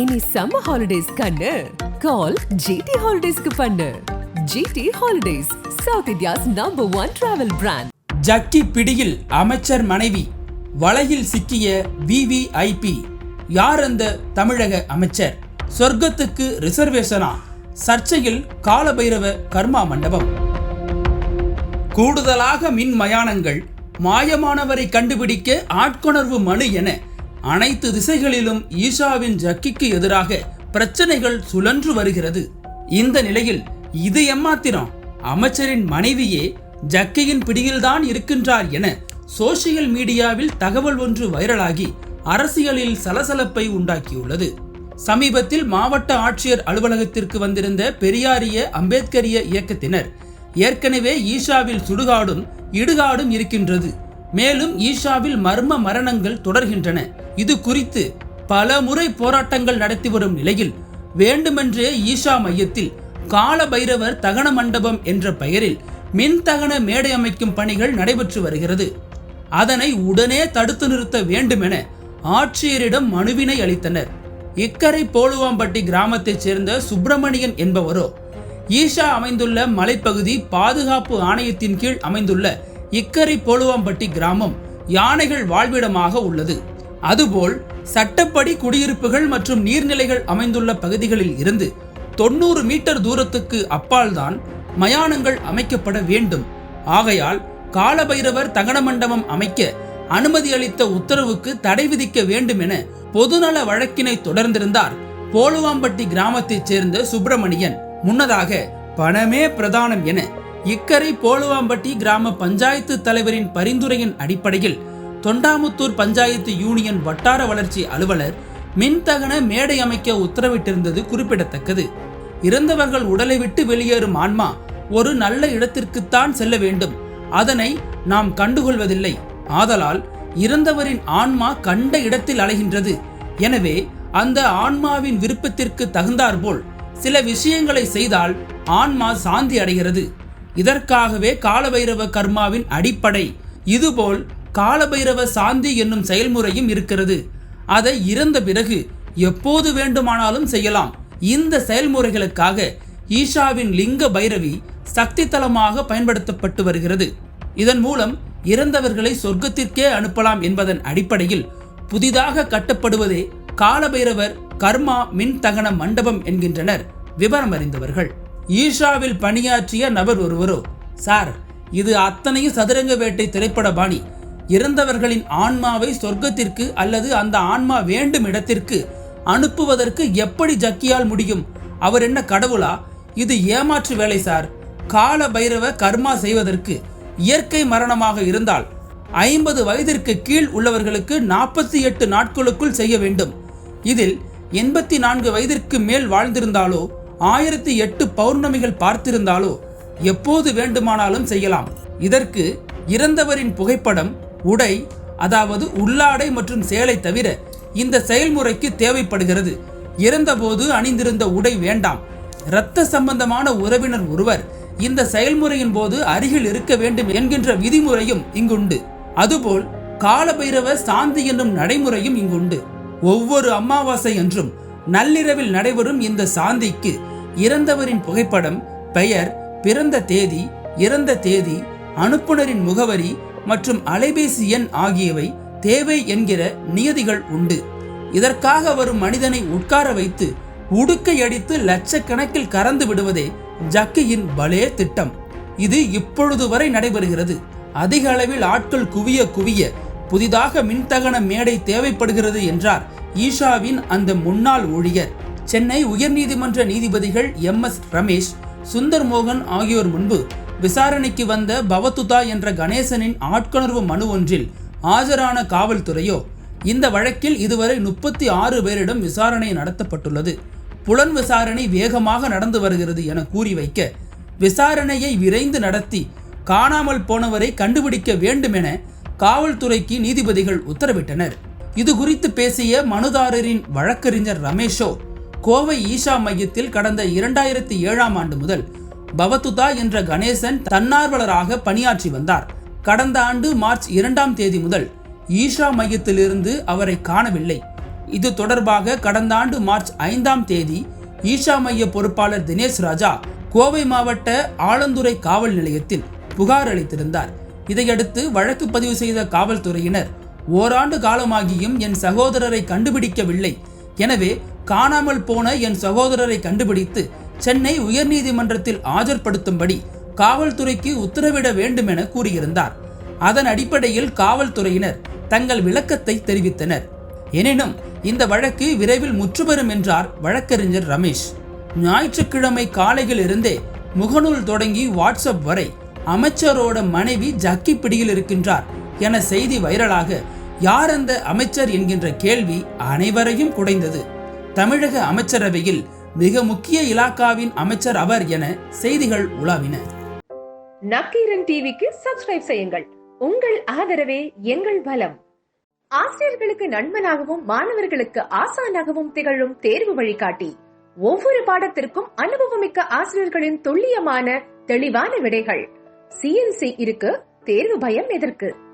இனி summer holidays கண்ணு. கால் GT ஹாலிடேஸ்க்கு பண்ணு. GT holidays south India's number one travel brand Jaggi பிடியில் அமைச்சர் மனைவி வலையில் சிக்கிய விவிஐபி யார் அந்த தமிழக அமைச்சர்? சொர்க்கத்துக்கு ரிசர்வேஷனா சர்ச்சையில் காலபைரவ கர்மா மண்டபம். கூடுதலாக மின் மயானங்கள் மாயமானவரை கண்டுபிடிக்க ஆட்கொணர்வு மனு என அனைத்து திசைகளிலும் ஈஷாவின் ஜக்கிக்கு எதிராக பிரச்சனைகள் சுழன்று வருகிறது. இந்த நிலையில் இது எம்மாத்திரம்? அமைச்சரின் மனைவியே ஜக்கியின் பிடியில்தான் இருக்கின்றார் என சோசியல் மீடியாவில் தகவல் ஒன்று வைரலாகி அரசியலில் சலசலப்பை உண்டாக்கியுள்ளது. சமீபத்தில் மாவட்ட ஆட்சியர் அலுவலகத்திற்கு வந்திருந்த பெரியாரிய அம்பேத்கரிய இயக்கத்தினர் ஏற்கனவே ஈஷாவில் சுடுகாடும் இடுகாடும் இருக்கின்றது. மேலும் ஈஷாவில் மர்ம மரணங்கள் தொடர்கின்றன. இது குறித்து பல முறை போராட்டங்கள் நடத்தி வரும் நிலையில் வேண்டுமென்றே ஈஷா மையத்தில் கால பைரவர் தகன மண்டபம் என்ற பெயரில் மின்தகன மேடை அமைக்கும் பணிகள் நடைபெற்று வருகிறது. அதனை உடனே தடுத்து நிறுத்த வேண்டுமென ஆட்சியரிடம் மனுவினை அளித்தனர். இக்கரை போலுவாம்பட்டி கிராமத்தைச் சேர்ந்த சுப்பிரமணியன் என்பவரோ ஈஷா அமைந்துள்ள மலைப்பகுதி பாதுகாப்பு ஆணையத்தின் கீழ் அமைந்துள்ள இக்கரை போலுவாம்பட்டி கிராமம் யானைகள் வாழ்விடமாக உள்ளது. அதுபோல் சட்டப்படி குடியிருப்புகள் மற்றும் நீர்நிலைகள் அமைந்துள்ள பகுதிகளில் இருந்து தொண்ணூறு மீட்டர் தூரத்துக்கு அப்பால்தான் மயானங்கள் அமைக்கப்பட வேண்டும். ஆகையால் காலபைரவர் தகன மண்டபம் அமைக்க அனுமதி அளித்த உத்தரவுக்கு தடை விதிக்க வேண்டும் என பொதுநல வழக்கினை தொடர்ந்திருந்தார் போலுவாம்பட்டி கிராமத்தைச் சேர்ந்த சுப்பிரமணியன். முன்னதாக பணமே பிரதானம் என இக்கரை போலுவாம்பட்டி கிராம பஞ்சாயத்து தலைவரின் பரிந்துரையின் அடிப்படையில் தொண்டாமுத்தூர் பஞ்சாயத்து யூனியன் வட்டார வளர்ச்சி அலுவலர் மின்தகன மேடை அமைக்க உத்தரவிட்டிருந்தது குறிப்பிடத்தக்கது. இறந்தவர்கள் உடலை விட்டு வெளியேறும் ஆன்மா ஒரு நல்ல இடத்திற்குத்தான் செல்ல வேண்டும். அதனை நாம் கண்டுகொள்வதில்லை. ஆதலால் இறந்தவரின் ஆன்மா கண்ட இடத்தில் அலைகின்றது. எனவே அந்த ஆன்மாவின் விருப்பத்திற்கு தகுந்தாற்போல் சில விஷயங்களை செய்தால் ஆன்மா சாந்தி அடைகிறது. இதற்காகவே காலபைரவ கர்மாவின் அடிப்படை. இதுபோல் காலபைரவ சாந்தி என்னும் செயல்முறையும் இருக்கிறது. அதை இறந்த பிறகு எப்போது வேண்டுமானாலும் செய்யலாம். இந்த செயல்முறைகளுக்காக ஈஷாவின் லிங்க பைரவி சக்தி தலமாக பயன்படுத்தப்பட்டு வருகிறது. இதன் மூலம் இறந்தவர்களை சொர்க்கத்திற்கே அனுப்பலாம் என்பதன் அடிப்படையில் புதிதாக கட்டப்படுவதே காலபைரவர் கர்மா மின் தகன மண்டபம் என்கின்றனர். விவரம் அறிந்தவர்கள். ஈஷாவில் பணியாற்றிய நபர் ஒருவரோ சார் இது அத்தனையும் சதுரங்க வேட்டை திரைப்பட பாணி. இறந்தவர்களின் ஆன்மாவை சொர்க்கத்திற்கு அல்லது அந்த ஆன்மா வேண்டும் இடத்திற்கு அனுப்புவதற்கு எப்படி ஜக்கியால் முடியும்? அவர் என்ன கடவுளா? இது ஏமாற்று வேலை சார். கால பைரவ கர்மா செய்வதற்கு இயற்கை மரணமாக இருந்தால் ஐம்பது வயதிற்கு கீழ் உள்ளவர்களுக்கு நாற்பத்தி எட்டு நாட்களுக்குள் செய்ய வேண்டும். இதில் எண்பத்தி நான்கு வயதிற்கு மேல் வாழ்ந்திருந்தாலோ ஆயிரத்தி எட்டு பௌர்ணமிகள் பார்த்திருந்தாலோ எப்போது வேண்டுமானாலும் செய்யலாம். இதற்கு இறந்தவரின் புகைப்படம் உடை அதாவது உள்ளாடை மற்றும் சேலை தவிர இந்த செயல்முறைக்கு தேவைப்படுகிறது. இறந்தபோது அணிந்திருந்த உடை வேண்டாம். இரத்த சம்பந்தமான உறவினர் ஒருவர் இந்த செயல்முறையின் போது அருகில் இருக்க வேண்டும் என்கின்ற விதிமுறையும் இங்குண்டு. அதுபோல் காலபைரவ சாந்தி என்னும் நடைமுறையும் இங்குண்டு. ஒவ்வொரு அமாவாசை அன்றும் நள்ளிரவில் நடைபெறும் இந்த சாந்திக்கு இறந்தவரின் புகைப்படம் பெயர் பிறந்த தேதி இறந்த தேதி அனுப்புனரின் முகவரி மற்றும் அலைபேசி எண் ஆகியவை தேவை என்கிற நியதிகள் உண்டு. இதற்காக வரும் மனிதனை உட்கார வைத்து உடுக்கை அடித்து லட்சக்கணக்கில் கறந்து விடுவதே ஜக்கியின் பலே திட்டம். இது இப்பொழுது வரை நடைபெறுகிறது. அதிக அளவில் ஆட்கள் குவிய குவிய புதிதாக மின்தகன மேடை தேவைப்படுகிறது என்றார் ஈஷாவின் அந்த முன்னாள் ஊழியர். சென்னை உயர்நீதிமன்ற நீதிபதிகள் எம். எஸ். ரமேஷ் சுந்தர் மோகன் ஆகியோர் முன்பு விசாரணைக்கு வந்த பவதுதா என்ற கணேசனின் ஆட்கொணர்வு மனு ஒன்றில் ஆஜரான காவல்துறையோ இந்த வழக்கில் இதுவரை முப்பத்தி ஆறு பேரிடம் விசாரணை நடத்தப்பட்டுள்ளது. புலன் விசாரணை வேகமாக நடந்து வருகிறது என கூறி வைக்க விசாரணையை விரைந்து நடத்தி காணாமல் போனவரை கண்டுபிடிக்க வேண்டுமென காவல்துறைக்கு நீதிபதிகள் உத்தரவிட்டனர். இது குறித்து பேசிய மனுதாரரின் வழக்கறிஞர் ரமேஷோ கோவை ஈஷா மையத்தில் கடந்த இரண்டாயிரத்தி ஏழாம் ஆண்டு முதல் பவத்துதா என்ற கணேசன் தன்னார்வலராக பணியாற்றி வந்தார். கடந்த ஆண்டு மார்ச் இரண்டாம் தேதி முதல் ஈஷா மையத்திலிருந்து அவரை காணவில்லை. இது தொடர்பாக கடந்த ஆண்டு மார்ச் ஐந்தாம் தேதி ஈஷா மைய பொறுப்பாளர் தினேஷ் ராஜா கோவை மாவட்ட ஆலந்துறை காவல் நிலையத்தில் புகார் அளித்திருந்தார். இதையடுத்து வழக்கு பதிவு செய்த காவல்துறையினர் ஓராண்டு காலமாகியும் என் சகோதரரை கண்டுபிடிக்கவில்லை. எனவே காணாமல் போன என் சகோதரரை கண்டுபிடித்து சென்னை உயர்நீதிமன்றத்தில் ஆஜர்படுத்தும்படி காவல்துறைக்கு உத்தரவிட வேண்டும் என கூறியிருந்தார். அதன் அடிப்படையில் காவல்துறையினர் தங்கள் விளக்கத்தை தெரிவித்தனர். எனினும் இந்த வழக்கு விரைவில் முற்றுபெறும் என்றார் வழக்கறிஞர் ரமேஷ். ஞாயிற்றுக்கிழமை காலையில் இருந்தே முகநூல் தொடங்கி வாட்ஸ்அப் வரை அமைச்சரோட மனைவி ஜக்கி பிடியில் இருக்கின்றார். என செய்தி வைரலாக யார் அந்த அமைச்சர் என்கின்ற கேள்வி அனைவரையும் குடைந்தது. தமிழக அமைச்சரவையில் மிக முக்கிய இலாக்காவின் அமைச்சர் அவர் என செய்திகள் உலாவின. நக்கீரன் டிவிக்கு சப்ஸ்கிரைப் செய்யுங்கள். உங்கள் ஆதரவே எங்கள் பலம். ஆசிரியர்களுக்கு நண்பனாகவும் மாணவர்களுக்கு ஆசானாகவும் திகழும் தேர்வு வழிகாட்டி. ஒவ்வொரு பாடத்திற்கும் அனுபவமிக்க ஆசிரியர்களின் துல்லியமான தெளிவான விடைகள். சிஎன்சி இருக்கு தேர்வு பயம் எதற்கு?